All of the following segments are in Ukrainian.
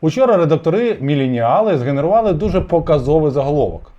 Учора редактори Міленіали згенерували дуже показовий заголовок.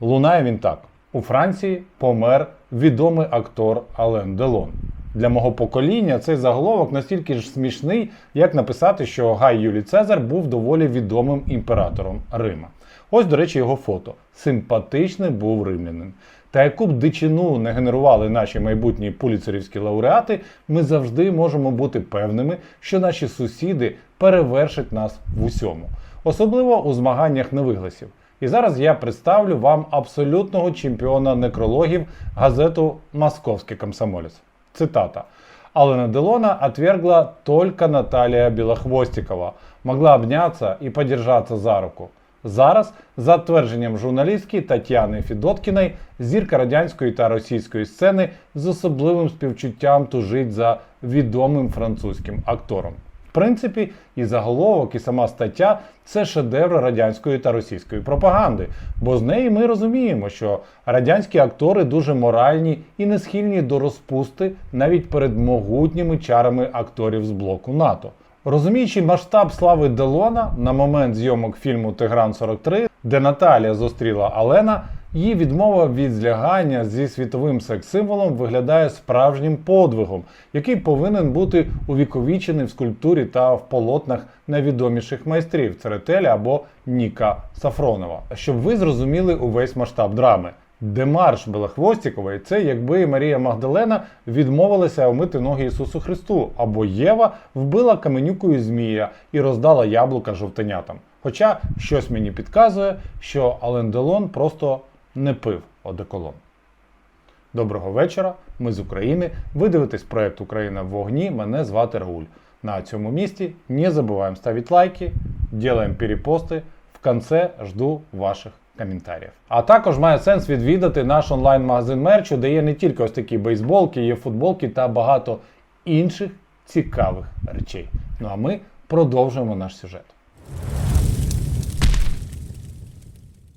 Лунає він так: у Франції помер відомий актор Ален Делон. Для мого покоління цей заголовок настільки ж смішний, як написати, що Гай Юлій Цезар був доволі відомим імператором Рима. Ось, до речі, його фото. Симпатичний був римлянин. Та яку б дичину не генерували наші майбутні пуліцерівські лауреати, ми завжди можемо бути певними, що наші сусіди перевершать нас в усьому, особливо у змаганнях невигласів. І зараз я представлю вам абсолютного чемпіона некрологів газету Московський комсомолець. Цитата. Алена Делона отвергла только Наталія Білохвостікова. Могла обняться і подержаться за руку. Зараз, за твердженням журналістки Тетяни Фідоткіної, зірка радянської та російської сцени з особливим співчуттям тужить за відомим французьким актором. В принципі, і заголовок, і сама стаття це шедеври радянської та російської пропаганди, бо з неї ми розуміємо, що радянські актори дуже моральні і не схильні до розпусти навіть перед могутніми чарами акторів з блоку НАТО. Розуміючи масштаб слави Делона на момент зйомок фільму Тигран 43, де Наталія зустріла Алена, її відмова від злягання зі світовим секс-символом виглядає справжнім подвигом, який повинен бути увіковічений в скульптурі та в полотнах найвідоміших майстрів Церетеля або Ніка Сафронова. Щоб ви зрозуміли увесь масштаб драми. Демарш Белохвостікової це якби Марія Магдалена відмовилася омити ноги Ісусу Христу, або Єва вбила каменюкою Змія і роздала яблука жовтенятам. Хоча щось мені підказує, що Ален Делон просто не пив одеколон. Доброго вечора. Ми з України. Ви дивитесь проект Україна в вогні. Мене звати Рауль. На цьому місці не забуваємо ставити лайки, делаємо перепости. В конце жду ваших коментарів. А також має сенс відвідати наш онлайн-магазин мерчу, де є не тільки ось такі бейсболки, є футболки та багато інших цікавих речей. Ну а ми продовжуємо наш сюжет.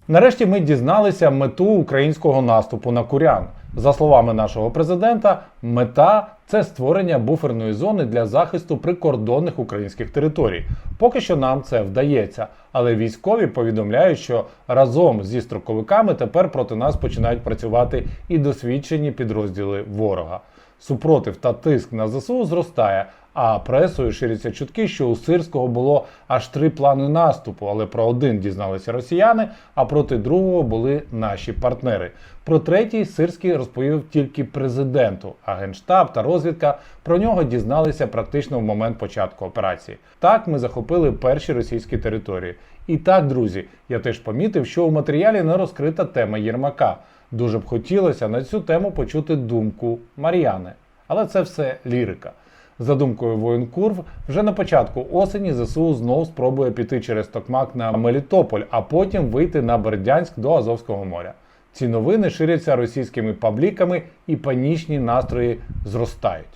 Нарешті ми дізналися мету українського наступу на Курян. За словами нашого президента, мета це створення буферної зони для захисту прикордонних українських територій. Поки що нам це вдається, але військові повідомляють, що разом зі строковиками тепер проти нас починають працювати і досвідчені підрозділи ворога. Супротив та тиск на ЗСУ зростає, а пресою ширяться чутки, що у Сирського було аж три плани наступу, але про один дізналися росіяни, а проти другого були наші партнери. Про третій Сирський розповів тільки президенту, а генштаб та розвідка про нього дізналися практично в момент початку операції. Так ми захопили перші російські території. І так, друзі, я теж помітив, що у матеріалі не розкрита тема Єрмака. Дуже б хотілося на цю тему почути думку Мар'яни. Але це все лірика. За думкою воєнкурв, вже на початку осені ЗСУ знов спробує піти через Токмак на Мелітополь, а потім вийти на Бердянськ до Азовського моря. Ці новини ширяться російськими пабліками і панічні настрої зростають.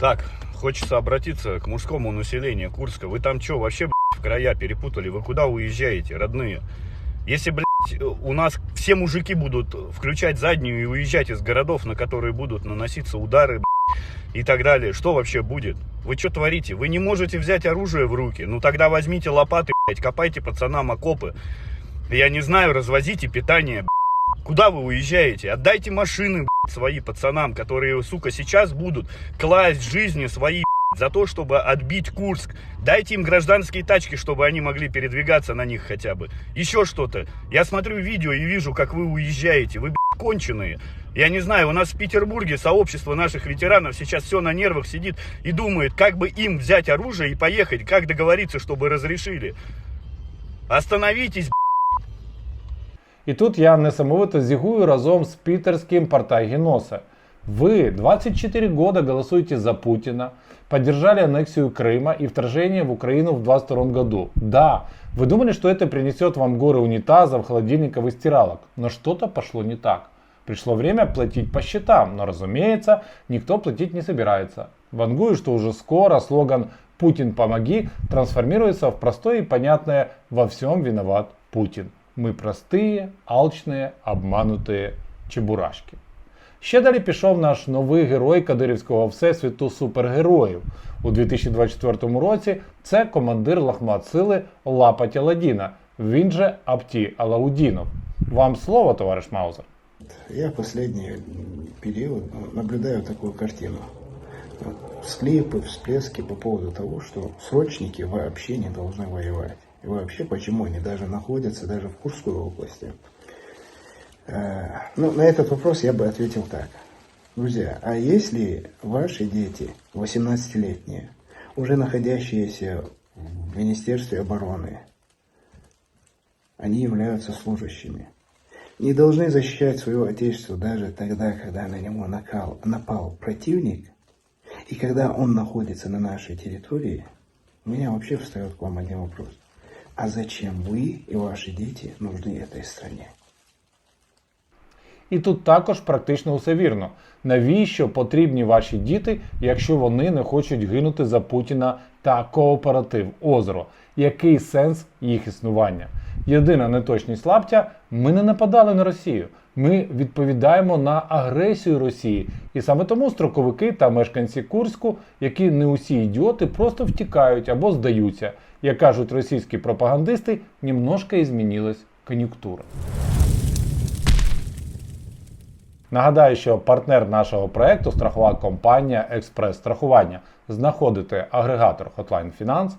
Так, хочется обратиться к мужскому населению Курска. Вы там что, вообще, блядь, в края перепутали? Вы куда уезжаете, родные? Если, блядь, у нас все мужики будут включать заднюю и уезжать из городов, на которые будут наноситься удары, блядь, И так далее, что вообще будет? Вы что творите? Вы не можете взять оружие в руки? Ну тогда возьмите лопаты, блядь, копайте пацанам окопы. Я не знаю, развозите питание, блядь. Куда вы уезжаете? Отдайте машины, блядь, свои пацанам, которые, сука, сейчас будут класть жизни свои, блядь, за то, чтобы отбить Курск. Дайте им гражданские тачки, чтобы они могли передвигаться на них хотя бы. Еще что-то. Я смотрю видео и вижу, как вы уезжаете. Вы, блядь, конченые. Я не знаю, у нас в Петербурге сообщество наших ветеранов сейчас все на нервах сидит и думает, как бы им взять оружие и поехать, как договориться, чтобы разрешили. Остановитесь, І тут я несамовито зігую разом з питерским Партайгеноса. Вы 24 года голосуете за Путина, поддержали аннексию Крыма и вторжение в Украину в 22 году. Да, вы думали, что это принесет вам горы унитазов, холодильников и стиралок, но что-то пошло не так. Пришло время платить по счетам, но, разумеется, никто платить не собирается. Вангую, что уже скоро слоган «Путин, помоги» трансформируется в простое и понятное «Во всем виноват Путин». Мы простые, алчные, обманутые чебурашки. Ще далі пішов наш новий герой Кадирівського всесвіту супергероїв. У 2024 році це командир Лахмат-сили Лапать Аладдіна, він же Апті Алаудінов. Вам слово, товариш Маузер. Я в последний период наблюдаю такую картину. Вот Всклипы, всплески по поводу того, что срочники вообще не должны воевать. И вообще, почему они даже находятся даже в Курской области. Э, Ну, на этот вопрос я бы ответил так. Друзья, а если ваши дети, 18-летние, уже находящиеся в Министерстве обороны, они являются служащими, не должны защищать свое отечество даже тогда, когда на него накал, напал противник, и когда он находится на нашей территории, у меня вообще встает к вам один вопрос. А зачем вы и ваши дети нужны этой стране? І тут також практично все вірно. Навіщо потрібні ваші діти, якщо вони не хочуть гинути за Путіна та кооператив Озеро? Який сенс їх існування? Єдина неточність лаптя ми не нападали на Росію. Ми відповідаємо на агресію Росії. І саме тому строковики та мешканці Курську, які не усі ідіоти, просто втікають або здаються. Як кажуть російські пропагандисти, немножко і змінилась кон'юнктура. Нагадаю, що партнер нашого проекту страхова компанія Експрес Страхування. Знаходите агрегатор Hotline Finance,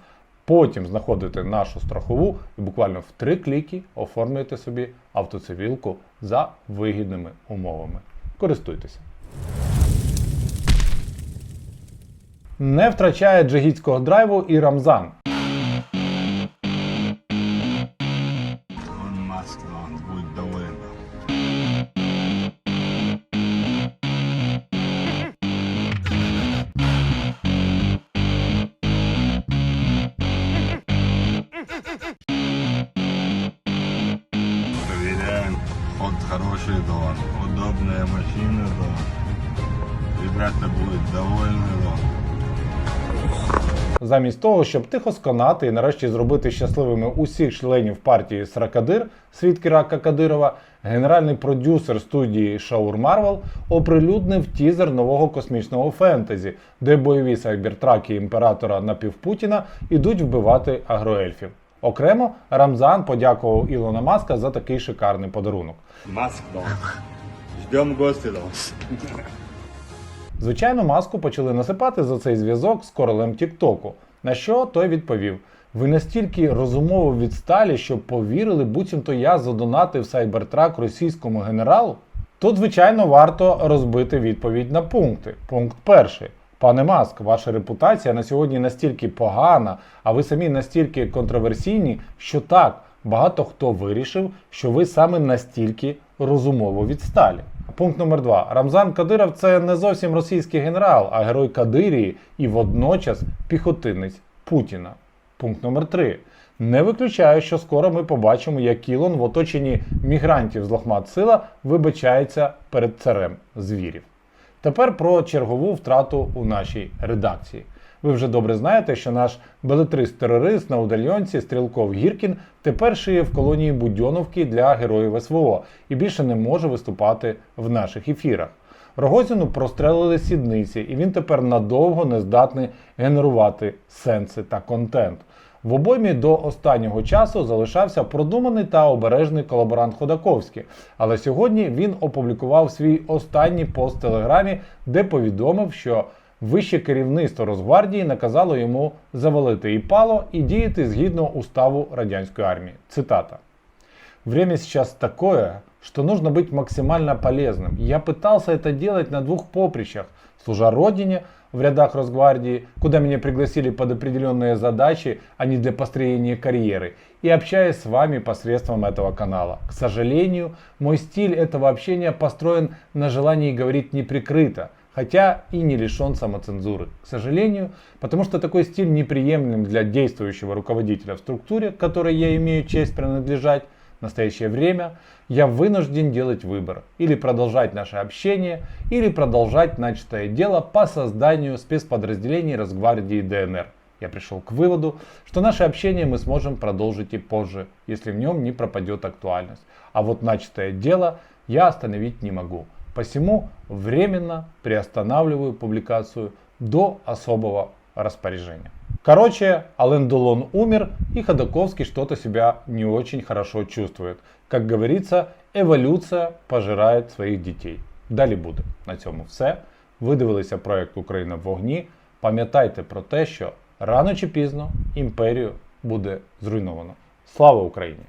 потім знаходите нашу страхову і буквально в три кліки оформлюєте собі автоцивілку за вигідними умовами. Користуйтеся. Не втрачає джигітського драйву і Рамзан. Маскалан будет доволен. Ход хороший дом. Удобная машина дом. Ребята будут довольны дом. Замість того, щоб тихо сконати і нарешті зробити щасливими усіх членів партії Сракадир, свідки Рака Кадирова, генеральний продюсер студії Шаур Марвел оприлюднив тізер нового космічного фентезі, де бойові сайбертраки імператора напівпутіна ідуть вбивати агроельфів. Окремо Рамзан подякував Ілона Маска за такий шикарний подарунок. Маск дом. Ждем гостей дом. Звичайно, маску почали насипати за цей зв'язок з королем Тіктоку. На що той відповів: ви настільки розумово відсталі, що повірили, буцімто я задонатив сайбертрак російському генералу? Тут, звичайно, варто розбити відповідь на пункти. Пункт перший. Пане Маск, ваша репутація на сьогодні настільки погана, а ви самі настільки контроверсійні, що так, багато хто вирішив, що ви саме настільки розумово відсталі. Пункт номер два. Рамзан Кадиров це не зовсім російський генерал, а герой Кадирії і водночас піхотинець Путіна. Пункт номер три. Не виключаю, що скоро ми побачимо, як Ілон в оточенні мігрантів з Лохмат Сила вибачається перед царем звірів. Тепер про чергову втрату у нашій редакції. Ви вже добре знаєте, що наш белетрист-терорист на удальонці Стрілков Гіркін тепер шиє в колонії Будьоновки для героїв СВО і більше не може виступати в наших ефірах. Рогозіну прострелили сідниці, і він тепер надовго не здатний генерувати сенси та контент. В обоймі до останнього часу залишався продуманий та обережний колаборант Ходаковський, але сьогодні він опублікував свій останній пост в Телеграмі, де повідомив, що вище керівництво Росгвардії наказало йому завалити ІПАЛО і діяти згідно уставу радянської армії. Цитата. Время сейчас такое, что нужно быть максимально полезным. Я пытался это делать на двух поприщах, служа Родине в рядах Росгвардии, куда меня пригласили под определенные задачи, а не для построения карьеры, и общаясь с вами посредством этого канала. К сожалению, мой стиль этого общения построен на желании говорить неприкрыто, хотя и не лишен самоцензуры. К сожалению, потому что такой стиль неприемлем для действующего руководителя в структуре, которой я имею честь принадлежать, в настоящее время я вынужден делать выбор. Или продолжать наше общение, или продолжать начатое дело по созданию спецподразделений Росгвардии ДНР. Я пришел к выводу, что наше общение мы сможем продолжить и позже, если в нем не пропадет актуальность. А вот начатое дело я остановить не могу. Посему временно приостанавливаю публикацию до особого распоряжения. Короче, Ален Делон умер, и Ходоковский что-то себя не очень хорошо чувствует. Как говорится, еволюція пожирає своїх дітей. Далі буде. На цьому все. Ви дивилися проект Україна в вогні. Пам'ятайте про те, що рано чи пізно імперію буде зруйновано. Слава Україні!